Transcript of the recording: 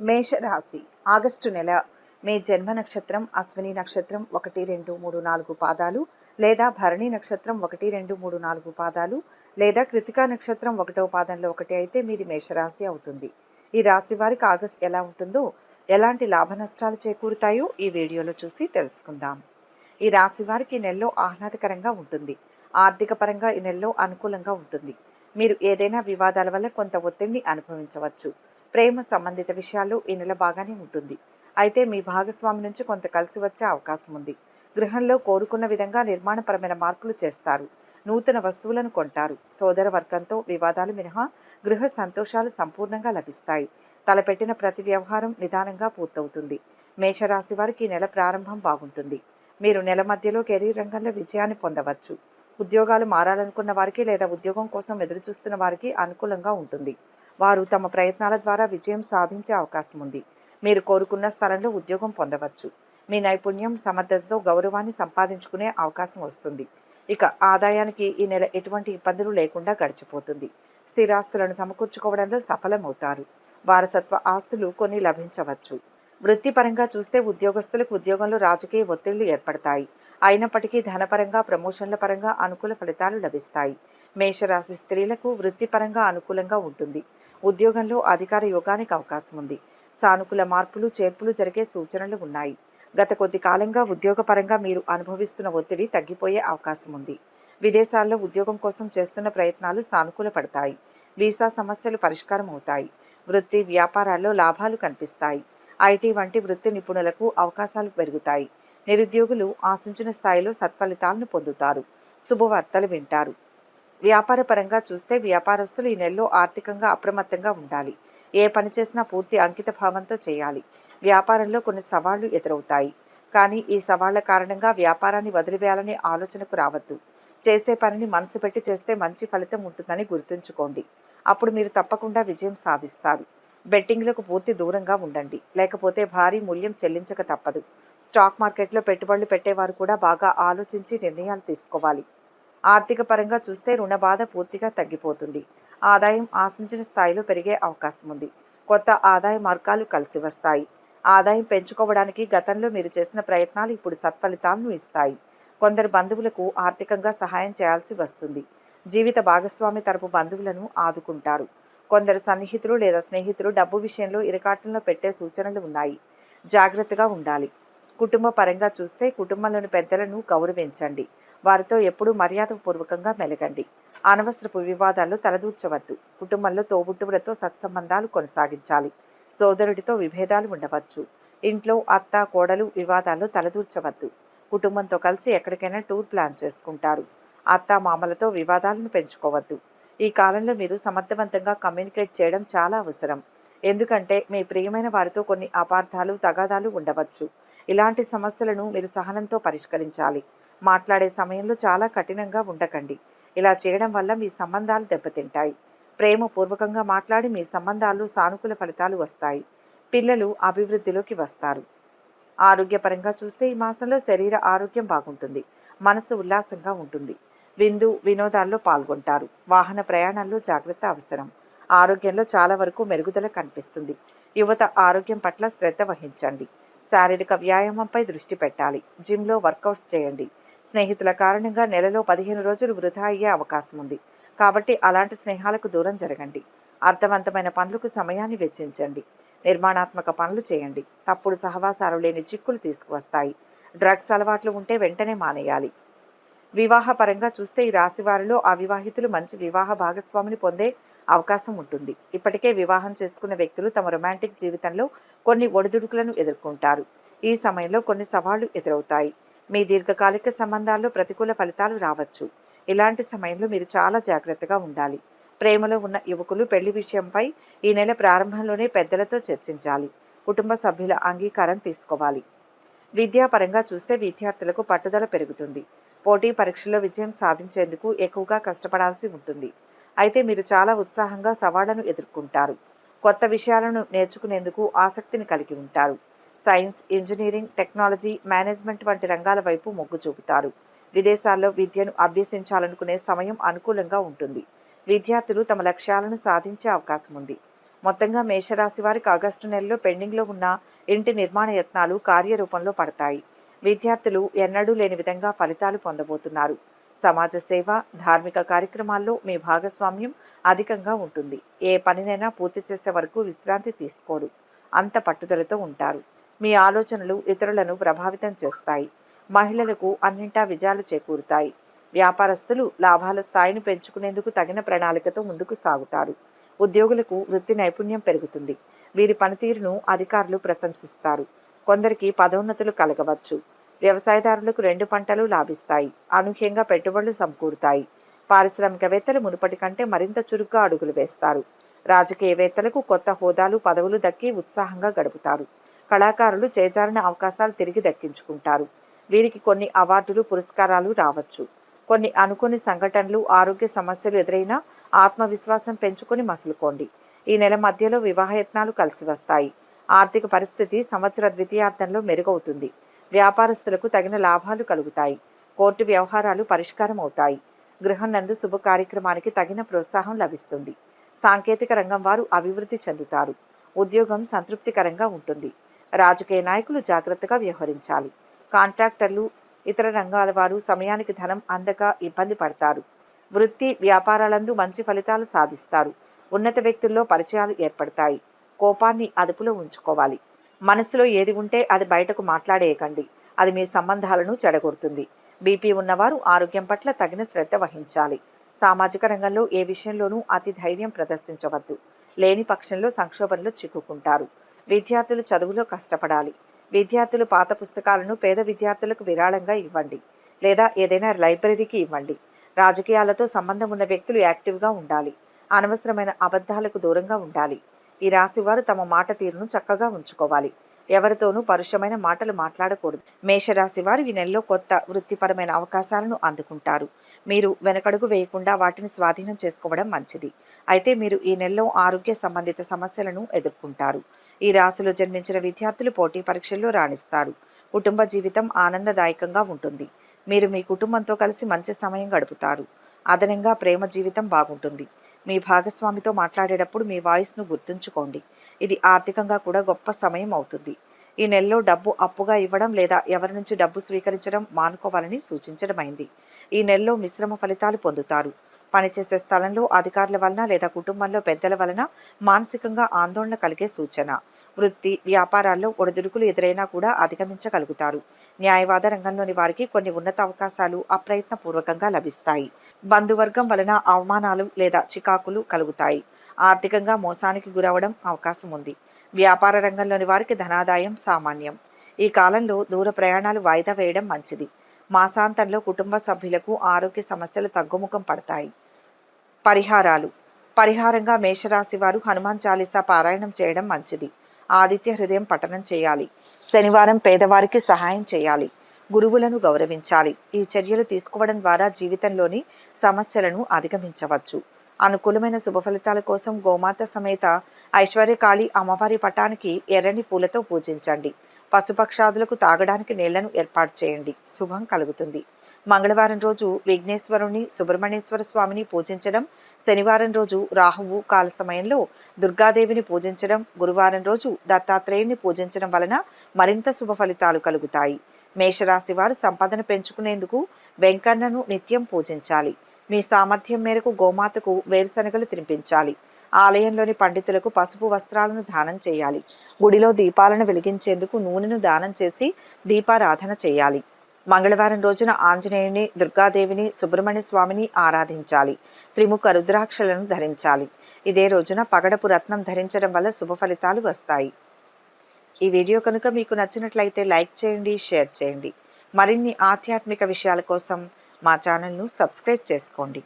మేషరాశి. ఆగస్టు నెల మీ జన్మ నక్షత్రం అశ్విని నక్షత్రం ఒకటి రెండు మూడు నాలుగు పాదాలు లేదా భరణి నక్షత్రం ఒకటి రెండు మూడు నాలుగు పాదాలు లేదా కృతికా నక్షత్రం ఒకటో పాదంలో ఒకటి అయితే మీది మేషరాశి అవుతుంది. ఈ రాశి వారికి ఆగస్టు ఎలా ఉంటుందో ఎలాంటి లాభ నష్టాలు చేకూరుతాయో ఈ వీడియోలో చూసి తెలుసుకుందాం. ఈ రాశి వారికి ఈ నెలలో ఆహ్లాదకరంగా ఉంటుంది. ఆర్థిక పరంగా ఈ నెలలో అనుకూలంగా ఉంటుంది. మీరు ఏదైనా వివాదాల వల్ల కొంత ఒత్తిడిని అనుభవించవచ్చు. ప్రేమ సంబంధిత విషయాలు ఈ నెల బాగానే ఉంటుంది. అయితే మీ భాగస్వామి నుంచి కొంత కలిసి వచ్చే అవకాశం ఉంది. గృహంలో కోరుకున్న విధంగా నిర్మాణపరమైన మార్పులు చేస్తారు. నూతన వస్తువులను కొంటారు. సోదర వర్గంతో వివాదాలు మినహా గృహ సంతోషాలు సంపూర్ణంగా లభిస్తాయి. తలపెట్టిన ప్రతి వ్యవహారం నిదానంగా పూర్తవుతుంది. మేషరాశి వారికి ఈ నెల ప్రారంభం బాగుంటుంది. మీరు నెల మధ్యలో కెరీర్ రంగంలో విజయాన్ని పొందవచ్చు. ఉద్యోగాలు మారాలనుకున్న వారికి లేదా ఉద్యోగం కోసం ఎదురుచూస్తున్న వారికి అనుకూలంగా ఉంటుంది. వారు తమ ప్రయత్నాల ద్వారా విజయం సాధించే అవకాశం ఉంది. మీరు కోరుకున్న స్థలంలో ఉద్యోగం పొందవచ్చు. మీ నైపుణ్యం సమర్థతతో గౌరవాన్ని సంపాదించుకునే అవకాశం వస్తుంది. ఇక ఆదాయానికి ఈ నెల ఎటువంటి ఇబ్బందులు లేకుండా గడిచిపోతుంది. స్థిరాస్తులను సమకూర్చుకోవడంలో సఫలమవుతారు. వారసత్వ ఆస్తులు కొన్ని లభించవచ్చు. వృత్తిపరంగా చూస్తే ఉద్యోగస్తులకు ఉద్యోగంలో రాజకీయ ఒత్తిళ్ళు ఏర్పడతాయి. అయినప్పటికీ ధనపరంగా ప్రమోషన్ల పరంగా అనుకూల ఫలితాలు లభిస్తాయి. మేషరాశి స్త్రీలకు వృత్తిపరంగా అనుకూలంగా ఉంటుంది. ఉద్యోగంలో అధికార యోగానికి అవకాశం ఉంది. సానుకూల మార్పులు చేర్పులు జరిగే సూచనలు ఉన్నాయి. గత కొద్ది కాలంగా ఉద్యోగపరంగా మీరు అనుభవిస్తున్న ఒత్తిడి తగ్గిపోయే అవకాశం ఉంది. విదేశాల్లో ఉద్యోగం కోసం చేస్తున్న ప్రయత్నాలు సానుకూల పడతాయి. వీసా సమస్యలు పరిష్కారం అవుతాయి. వృత్తి వ్యాపారాల్లో లాభాలు కనిపిస్తాయి. ఐటీ వంటి వృత్తి నిపుణులకు అవకాశాలు పెరుగుతాయి. నిరుద్యోగులు ఆశించిన స్థాయిలో సత్ఫలితాలను పొందుతారు. శుభవార్తలు వింటారు. వ్యాపార పరంగా చూస్తే వ్యాపారస్తులు ఈ నెలలో ఆర్థికంగా అప్రమత్తంగా ఉండాలి. ఏ పని చేసినా పూర్తి అంకిత భావంతో చేయాలి. వ్యాపారంలో కొన్ని సవాళ్ళు ఎదురవుతాయి. కానీ ఈ సవాళ్ళ కారణంగా వ్యాపారాన్ని వదిలివేయాలనే ఆలోచనకు రావద్దు. చేసే పనిని మనసు పెట్టి చేస్తే మంచి ఫలితం ఉంటుందని గుర్తుంచుకోండి. అప్పుడు మీరు తప్పకుండా విజయం సాధిస్తారు. బెట్టింగ్లకు పూర్తి దూరంగా ఉండండి. లేకపోతే భారీ మూల్యం చెల్లించక తప్పదు. స్టాక్ మార్కెట్లో పెట్టుబడులు పెట్టేవారు కూడా బాగా ఆలోచించి నిర్ణయాలు తీసుకోవాలి. ఆర్థిక పరంగా చూస్తే రుణ బాధ పూర్తిగా తగ్గిపోతుంది. ఆదాయం ఆశించిన స్థాయిలో పెరిగే అవకాశం ఉంది కొత్త ఆదాయ మార్గాలు కలిసి వస్తాయి. ఆదాయం పెంచుకోవడానికి గతంలో మీరు చేసిన ప్రయత్నాలు ఇప్పుడు సత్ఫలితాలను ఇస్తాయి. కొందరు బంధువులకు ఆర్థికంగా సహాయం చేయాల్సి వస్తుంది. జీవిత భాగస్వామి తరపు బంధువులను ఆదుకుంటారు. కొందరు సన్నిహితులు లేదా స్నేహితులు డబ్బు విషయంలో ఇరకాటంలో పెట్టే సూచనలు ఉన్నాయి. జాగ్రత్తగా ఉండాలి. కుటుంబ పరంగా చూస్తే కుటుంబంలోని పెద్దలను గౌరవించండి. వారితో ఎప్పుడూ మర్యాదపూర్వకంగా మెలగండి. అనవసరపు వివాదాల్లో తలదూర్చవద్దు. కుటుంబంలో తోబుట్టువులతో సత్సంబంధాలు కొనసాగించాలి. సోదరుడితో విభేదాలు ఉండవచ్చు. ఇంట్లో అత్త కోడలు వివాదాల్లో తలదూర్చవద్దు. కుటుంబంతో కలిసి ఎక్కడికైనా టూర్ ప్లాన్ చేసుకుంటారు. అత్త మామలతో వివాదాలను పెంచుకోవద్దు. ఈ కాలంలో మీరు సమర్థవంతంగా కమ్యూనికేట్ చేయడం చాలా అవసరం. ఎందుకంటే మీ ప్రియమైన వారితో కొన్ని అపార్థాలు తగాదాలు ఉండవచ్చు. ఇలాంటి సమస్యలను మీరు సహనంతో పరిష్కరించాలి. మాట్లాడే సమయంలో చాలా కఠినంగా ఉండకండి. ఇలా చేయడం వల్ల మీ సంబంధాలు దెబ్బతింటాయి. ప్రేమపూర్వకంగా మాట్లాడి మీ సంబంధాలు సానుకూల ఫలితాలు వస్తాయి. పిల్లలు అభివృద్ధిలోకి వస్తారు. ఆరోగ్యపరంగా చూస్తే ఈ మాసంలో శరీర ఆరోగ్యం బాగుంటుంది. మనసు ఉల్లాసంగా ఉంటుంది. విందు వినోదాల్లో పాల్గొంటారు. వాహన ప్రయాణాల్లో జాగ్రత్త అవసరం. ఆరోగ్యంలో చాలా వరకు మెరుగుదల కనిపిస్తుంది. యువత ఆరోగ్యం పట్ల శ్రద్ధ వహించండి. శారీరక వ్యాయామంపై దృష్టి పెట్టాలి. జిమ్లో వర్కౌట్స్ చేయండి. స్నేహితుల కారణంగా నెలలో పదిహేను రోజులు వృధా అయ్యే అవకాశం ఉంది. కాబట్టి అలాంటి స్నేహాలకు దూరం జరగండి. అర్థవంతమైన పనులకు సమయాన్ని వెచ్చించండి. నిర్మాణాత్మక పనులు చేయండి. తప్పుడు సహవాసాలు లేని చిక్కులు తీసుకువస్తాయి. డ్రగ్స్ అలవాట్లు ఉంటే వెంటనే మానేయాలి. వివాహపరంగా చూస్తే ఈ రాశి వారిలో అవివాహితులు మంచి వివాహ భాగస్వామిని పొందే అవకాశం ఉంటుంది. ఇప్పటికే వివాహం చేసుకున్న వ్యక్తులు తమ రొమాంటిక్ జీవితంలో కొన్ని ఒడిదుడుకులను ఎదుర్కొంటారు. ఈ సమయంలో కొన్ని సవాళ్ళు ఎదురవుతాయి. మీ దీర్ఘకాలిక సంబంధాల్లో ప్రతికూల ఫలితాలు రావచ్చు. ఇలాంటి సమయంలో మీరు చాలా జాగ్రత్తగా ఉండాలి. ప్రేమలో ఉన్న యువకులు పెళ్ళి విషయంపై ఈ నెల ప్రారంభంలోనే పెద్దలతో చర్చించాలి. కుటుంబ సభ్యుల అంగీకారం తీసుకోవాలి. విద్యాపరంగా చూస్తే విద్యార్థులకు పట్టుదల పెరుగుతుంది. పోటీ పరీక్షల్లో విజయం సాధించేందుకు ఎక్కువగా కష్టపడాల్సి ఉంటుంది. అయితే మీరు చాలా ఉత్సాహంగా సవాళ్ళను ఎదుర్కొంటారు. కొత్త విషయాలను నేర్చుకునేందుకు ఆసక్తిని కలిగి ఉంటారు. సైన్స్ ఇంజనీరింగ్ టెక్నాలజీ మేనేజ్మెంట్ వంటి రంగాల వైపు మొగ్గు చూపుతారు. విదేశాల్లో విద్యను అభ్యసించాలనుకునే సమయం అనుకూలంగా ఉంటుంది. విద్యార్థులు తమ లక్ష్యాలను సాధించే అవకాశం ఉంది. మొత్తంగా మేషరాశి వారికి ఆగస్టు నెలలో పెండింగ్లో ఉన్న ఇంటి నిర్మాణ యత్నాలు కార్యరూపంలో పడతాయి. విద్యార్థులు ఎన్నడూ లేని విధంగా ఫలితాలు పొందబోతున్నారు. సమాజ సేవ ధార్మిక కార్యక్రమాల్లో మీ భాగస్వామ్యం అధికంగా ఉంటుంది. ఏ పనినైనా పూర్తి చేసే వరకు విశ్రాంతి తీసుకోరు. అంత పట్టుదలతో ఉంటారు. మీ ఆలోచనలు ఇతరులను ప్రభావితం చేస్తాయి. మహిళలకు అన్నింటా విజయాలు చేకూరుతాయి. వ్యాపారస్తులు లాభాల స్థాయిని పెంచుకునేందుకు తగిన ప్రణాళికతో ముందుకు సాగుతారు. ఉద్యోగులకు వృత్తి నైపుణ్యం పెరుగుతుంది. వీరి పనితీరును అధికారులు ప్రశంసిస్తారు. కొందరికి పదోన్నతులు కలగవచ్చు. వ్యవసాయదారులకు రెండు పంటలు లాభిస్తాయి. అనూహ్యంగా పెట్టుబడులు సమకూరుతాయి. పారిశ్రామికవేత్తలు మునుపటి కంటే మరింత చురుగ్గా అడుగులు వేస్తారు. రాజకీయవేత్తలకు కొత్త హోదాలు పదవులు దక్కి ఉత్సాహంగా గడుపుతారు. కళాకారులు చేజారిన అవకాశాలు తిరిగి దక్కించుకుంటారు. వీరికి కొన్ని అవార్డులు పురస్కారాలు రావచ్చు. కొన్ని అనుకోని సంఘటనలు ఆరోగ్య సమస్యలు ఎదురైనా ఆత్మవిశ్వాసం పెంచుకొని మసులుకోండి. ఈ నెల మధ్యలో వివాహయత్నాలు కలిసి వస్తాయి. ఆర్థిక పరిస్థితి సంవత్సర ద్వితీయార్థంలో మెరుగవుతుంది. వ్యాపారస్తులకు తగిన లాభాలు కలుగుతాయి. కోర్టు వ్యవహారాలు పరిష్కారం అవుతాయి. గృహం నందు శుభ కార్యక్రమానికి తగిన ప్రోత్సాహం లభిస్తుంది. సాంకేతిక రంగం వారు అభివృద్ధి చెందుతారు. ఉద్యోగం సంతృప్తికరంగా ఉంటుంది. రాజకీయ నాయకులు జాగ్రత్తగా వ్యవహరించాలి. కాంట్రాక్టర్లు ఇతర రంగాల వారు సమయానికి ధనం అందక ఇబ్బంది పడతారు. వృత్తి వ్యాపారాలందు మంచి ఫలితాలు సాధిస్తారు. ఉన్నత వ్యక్తుల్లో పరిచయాలు ఏర్పడతాయి. కోపాన్ని అదుపులో ఉంచుకోవాలి. మనసులో ఏది ఉంటే అది బయటకు మాట్లాడేయకండి. అది మీ సంబంధాలను చెడగొడుతుంది. బీపీ ఉన్నవారు ఆరోగ్యం పట్ల తగిన శ్రద్ధ వహించాలి. సామాజిక రంగంలో ఏ విషయంలోనూ అతి ధైర్యం ప్రదర్శించవద్దు. లేని పక్షంలో సంక్షోభంలో చిక్కుకుంటారు. విద్యార్థులు చదువులో కష్టపడాలి. విద్యార్థులు పాత పుస్తకాలను పేద విద్యార్థులకు విరాళంగా ఇవ్వండి. లేదా ఏదైనా లైబ్రరీకి ఇవ్వండి. రాజకీయాలతో సంబంధం ఉన్న వ్యక్తులు యాక్టివ్గా ఉండాలి. అనవసరమైన అబద్ధాలకు దూరంగా ఉండాలి. ఈ రాశివారు తమ మాట తీరును చక్కగా ఉంచుకోవాలి. ఎవరితోనూ పరుషమైన మాటలు మాట్లాడకూడదు. మేషరాశి వారు ఈ నెలలో కొత్త వృత్తిపరమైన అవకాశాలను అందుకుంటారు. మీరు వెనకడుగు వేయకుండా వాటిని స్వాధీనం చేసుకోవడం మంచిది. అయితే మీరు ఈ నెలలో ఆరోగ్య సంబంధిత సమస్యలను ఎదుర్కొంటారు. ఈ రాశిలో జన్మించిన విద్యార్థులు పోటీ పరీక్షల్లో రాణిస్తారు. కుటుంబ జీవితం ఆనందదాయకంగా ఉంటుంది. మీరు మీ కుటుంబంతో కలిసి మంచి సమయం గడుపుతారు. అదనంగా ప్రేమ జీవితం బాగుంటుంది. మీ భాగస్వామితో మాట్లాడేటప్పుడు మీ వాయిస్ను గుర్తుంచుకోండి. ఇది ఆర్థికంగా కూడా గొప్ప సమయం అవుతుంది. ఈ నెలలో డబ్బు అప్పుగా ఇవ్వడం లేదా ఎవరి నుంచి డబ్బు స్వీకరించడం మానుకోవాలని సూచించడమైంది. ఈ నెలలో మిశ్రమ ఫలితాలు పొందుతారు. పనిచేసే స్థలంలో అధికారుల వలన లేదా కుటుంబంలో పెద్దల వలన మానసికంగా ఆందోళన కలిగే సూచన. వృత్తి వ్యాపారాల్లో ఒడిదుడుకులు ఎదురైనా కూడా అధిగమించగలుగుతారు. న్యాయవాద రంగంలోని వారికి కొన్ని ఉన్నత అవకాశాలు అప్రయత్నపూర్వకంగా లభిస్తాయి. బంధువర్గం వలన అవమానాలు లేదా చికాకులు కలుగుతాయి. ఆర్థికంగా మోసానికి గురవడం అవకాశం ఉంది. వ్యాపార రంగంలోని వారికి ధనాదాయం సామాన్యం. ఈ కాలంలో దూర ప్రయాణాలు వాయిదా వేయడం మంచిది. మాసాంతంలో కుటుంబ సభ్యులకు ఆరోగ్య సమస్యలు తగ్గుముఖం పడతాయి. పరిహారాలు. పరిహారంగా మేషరాశి వారు హనుమాన్ చాలీసా పారాయణం చేయడం మంచిది. ఆదిత్య హృదయం పఠనం చేయాలి. శనివారం పేదవారికి సహాయం చేయాలి. గురువులను గౌరవించాలి. ఈ చర్యలు తీసుకోవడం ద్వారా జీవితంలోని సమస్యలను అధిగమించవచ్చు. అనుకూలమైన శుభ ఫలితాల కోసం గోమాత సమేత ఐశ్వర్యకాళి అమ్మవారి పటానికి ఎర్రని పూలతో పూజించండి. పశుపక్షాదులకు తాగడానికి నీళ్ళను ఏర్పాటు చేయండి. శుభం కలుగుతుంది. మంగళవారం రోజు విఘ్నేశ్వరుని సుబ్రహ్మణ్యేశ్వర స్వామిని పూజించడం శనివారం రోజు రాహువు కాల సమయంలో దుర్గాదేవిని పూజించడం గురువారం రోజు దత్తాత్రేయుని పూజించడం వలన మరింత శుభ ఫలితాలు కలుగుతాయి. మేషరాశి వారు సంపదన పెంచుకునేందుకు వెంకన్నను నిత్యం పూజించాలి. మీ సామర్థ్యం మేరకు గోమాతకు వేరుశనగలు తినిపించాలి. ఆలయంలోని పండితులకు పసుపు వస్త్రాలను దానం చేయాలి. గుడిలో దీపాలను వెలిగించేందుకు నూనెను దానం చేసి దీపారాధన చేయాలి. మంగళవారం రోజున ఆంజనేయుని దుర్గాదేవిని సుబ్రహ్మణ్య స్వామిని ఆరాధించాలి. త్రిముఖ రుద్రాక్షలను ధరించాలి. ఇదే రోజున పగడపు రత్నం ధరించడం వల్ల శుభ ఫలితాలు వస్తాయి. ఈ వీడియో కనుక మీకు నచ్చినట్లయితే లైక్ చేయండి షేర్ చేయండి. మరిన్ని ఆధ్యాత్మిక విషయాల కోసం మా ఛానల్ను సబ్స్క్రైబ్ చేసుకోండి.